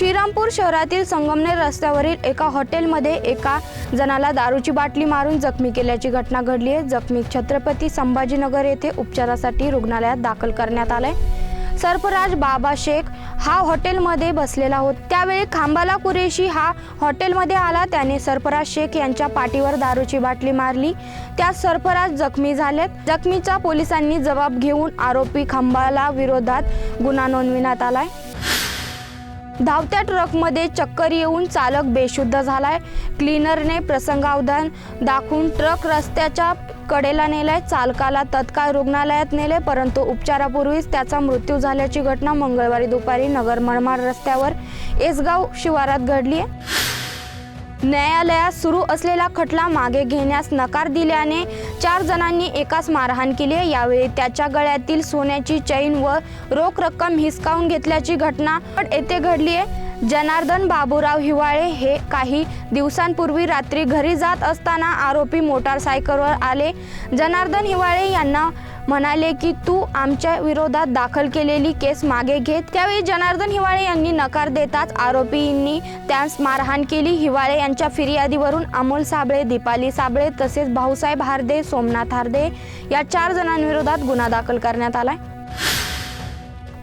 श्रीरामपूर शहरातील संगमनेर रस्त्यावरील एका हॉटेलमध्ये एका जणाला दारूची बाटली मारून जखमी केल्याची घटना घडली आहे. जखमी छत्रपती संभाजीनगर येथे उपचारासाठी रुग्णालयात दाखल करण्यात आलंय. सरफराज बाबा शेख हा हॉटेलमध्ये बसलेला होता. त्यावेळी खांबाला कुरेशी हा हॉटेलमध्ये आला. त्याने सरफराज शेख यांच्या पाठीवर दारूची बाटली मारली. त्यात सरफराज जखमी झालेत. जखमीचा पोलिसांनी जबाब घेऊन आरोपी खांबाला विरोधात गुन्हा नोंदविण्यात आलाय. धावत्या ट्रकमध्ये चक्कर येऊन चालक बेशुद्ध झालाय. क्लीनरने प्रसंगावधान दाखवून ट्रक रस्त्याच्या कडेला नेलाय. चालकाला तत्काळ रुग्णालयात नेले परंतु उपचारापूर्वीच त्याचा मृत्यू झाल्याची घटना मंगळवारी दुपारी नगर मनमाड रस्त्यावर एसगाव शिवारात घडली आहे. न्यायालयात सुरू असलेला खटला मागे घेण्यास नकार दिल्याने चार जणांनी एकाच मारहाण केली आहे. यावेळी त्याच्या गळ्यातील सोन्याची चैन व रोख रक्कम हिसकावून घेतल्याची घटना येथे घडली आहे जनार्दन बाबूराव हिवाळे हे काही दिवसांपूर्वी रात्री घरी जात असताना आरोपी मोटारसायकलवर आले जनार्दन हिवाळे यांना म्हणाले की तू आमच्या विरोधात दाखल केलेली केस मागे घेत त्यावेळी जनार्दन हिवाळे यांनी नकार देताच आरोपींनी त्यास मारहाण केली. हिवाळे यांच्या फिर्यादीवरून अमोल साबळे दीपाली साबळे तसेच भाऊसाहेब हार्दे सोमनाथ हार्दे या चार जणांविरोधात गुन्हा दाखल करण्यात आलाय.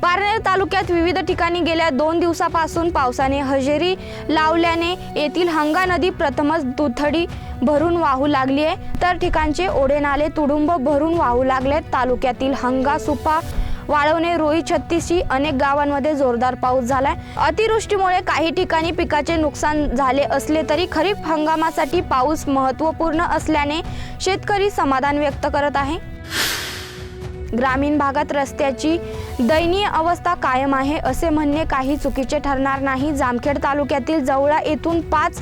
पारनेर तालुक्यात विविध ठिकाणी गेल्या दोन दिवसापासून पावसाने हजेरी लावल्याने येथील हंगा नदी प्रथमच दुथडी भरून वाहू लागली आहे. तर ठिकाणचे ओढे नाले तुडुंब भरून वाहू लागले तालुक्यातील हंगा सुपा वाळवणे रोई छत्तीसची अनेक गावांमध्ये जोरदार पाऊस झालाय. अतिवृष्टीमुळे काही ठिकाणी पिकाचे नुकसान झाले असले तरी खरीप हंगामासाठी पाऊस महत्त्वपूर्ण असल्याने शेतकरी समाधान व्यक्त करत आहे. ग्रामीण भागात रस्त्याची दयनीय अवस्था कायम आहे असे म्हणणे काही चुकीचे ठरणार नाही. जामखेड तालुक्यातील जवळा येथून पाच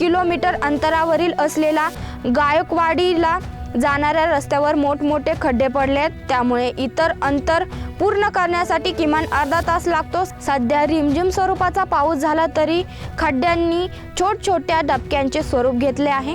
किलोमीटर अंतरावरील असलेला गायकवाडीला जाणाऱ्या रस्त्यावर मोठमोठे खड्डे पडले आहेत त्यामुळे इतर अंतर पूर्ण करण्यासाठी किमान अर्धा तास लागतो. सध्या रिमझिम स्वरूपाचा पाऊस झाला तरी खड्ड्यांनी छोट छोट्या डबक्यांचे स्वरूप घेतले आहे.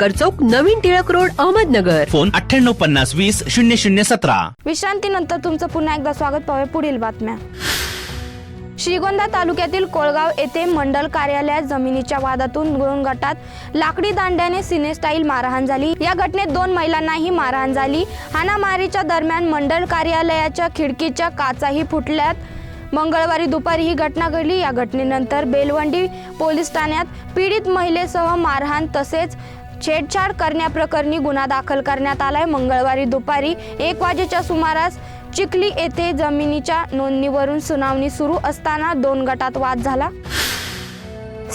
सक्कर चौक नवीन टिळक रोड अहमदनगर. फोन अठ्ठ्याण्णव पन्नास वीस शून्य शून्य सतरा. विश्रांतीनंतर तुमचं पुन्हा एकदा स्वागत पाहूया पुढील बातम्या. श्रीगोंदा तालुक्यातील कोळगाव येथे मंडल कार्यालयात जमिनीच्या वादातून दोन गटात लाकडी दांड्याने सिनेस्टाईल मारहाण झाली. या घटनेत दोन महिलांनाही मारहाण झाली. हाणामारीच्या दरम्यान मंडल कार्यालयाच्या खिडकीच्या काचाही फुटल्यात. मंगळवारी दुपारी ही घटना घडली. या घटनेनंतर बेलवंडी पोलीस ठाण्यात पीडित महिलेसह मारहाण तसेच छेडछाड करण्याप्रकरणी गुन्हा दाखल करण्यात आलाय. मंगळवारी दुपारी एक वाजेच्या सुमारास चिखली येथे जमिनीच्या नोंदणीवरून सुनावणी सुरू असताना दोन गटात वाद झाला.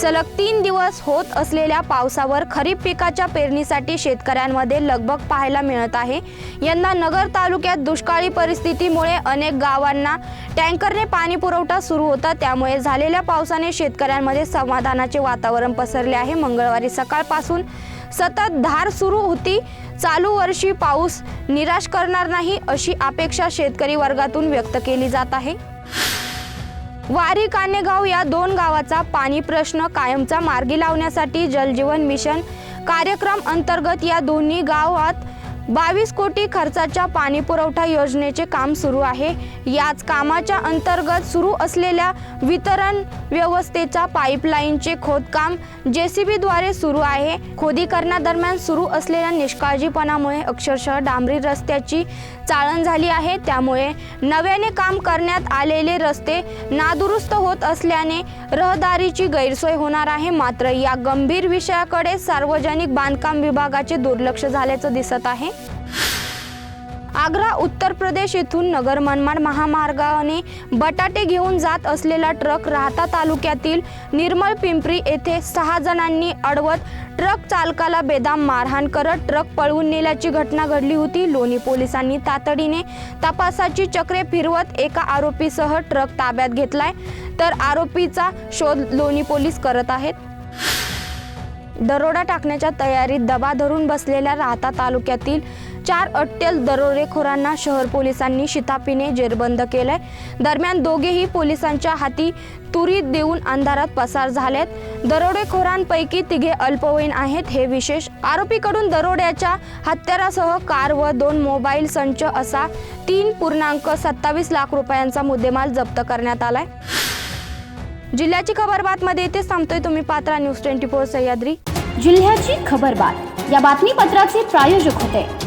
सलग तीन दिवस होत असलेल्या पावसावर खरीप पिकाच्या पेरणीसाठी शेतकऱ्यांमध्ये लगबग पाहायला मिळत आहे. यंदा नगर तालुक्यात दुष्काळी परिस्थितीमुळे अनेक गावांना टँकरने पाणी पुरवठा सुरू होता. त्यामुळे झालेल्या पावसाने शेतकऱ्यांमध्ये समाधानाचे वातावरण पसरले आहे. मंगळवारी सकाळपासून सतत धार सुरू होती. चालू वर्षी पाऊस निराश करणार नाही अशी अपेक्षा शेतकरी वर्गातून व्यक्त केली जात आहे. वारी कानेगाव या दोन गावाचा पाणी प्रश्न कायमचा मार्गी लावण्यासाठी जलजीवन मिशन कार्यक्रम अंतर्गत या दोन्ही गावात बावीस कोटी खर्चाच्या पाणी पुरवठा योजनेचे काम सुरू आहे. याच कामाच्या अंतर्गत सुरू असलेल्या वितरण व्यवस्थेचा पाईपलाईनचे खोदकाम जेसीबीद्वारे सुरू आहे. खोदीकरणादरम्यान सुरू असलेल्या निष्काळजीपणामुळे अक्षरशः डांबरी रस्त्याची चाळण झाली आहे. त्यामुळे नव्याने काम करण्यात आलेले रस्ते नादुरुस्त होत असल्याने रहदारीची गैरसोय होणार आहे. मात्र या गंभीर विषयाकडे सार्वजनिक बांधकाम विभागाचे दुर्लक्ष झाल्याचं दिसत आहे. आग्रा उत्तर प्रदेश येथून नगर मनमाड महामार्गाने बटाटे घेऊन जात असलेला ट्रक राहता तालुक्यातील निर्मळ पिंपरी येथे सहा जणांनी अडवत ट्रक चालकाला बेदाम मारहाण करत ट्रक पळवून नेल्याची घटना घडली होती. लोणी पोलिसांनी तातडीने तपासाची चक्रे फिरवत एका आरोपीसह ट्रक ताब्यात घेतलाय. तर आरोपीचा शोध लोणी पोलीस करत आहेत. दरोडा टाकण्याच्या तयारीत दबा धरून बसलेल्या राहता तालुक्यातील चार अट्टल दरोडेखोरांना शहर पोलिसांनी शितापीने जेरबंद केलंय. दरम्यान दोघेही पोलिसांच्या हाती तुरी देऊन अंधारात पसार झालेत. दरोडेखोरांपैकी तिघे अल्पवयीन आहेत. हे विशेष आरोपीकडून दरोड्याच्या हत्यारासह कार व दोन मोबाईल संच असा तीन पूर्णांक सत्तावीस लाख रुपयांचा मुद्देमाल जप्त करण्यात आलाय. जिल्ह्याची खबर बातमध्ये इथेच थांबतोय तुम्ही पात्रा. News twenty four Sahyadri. जिल्ह्याची खबरबात या बातमीपत्राचे प्रायोजक होते.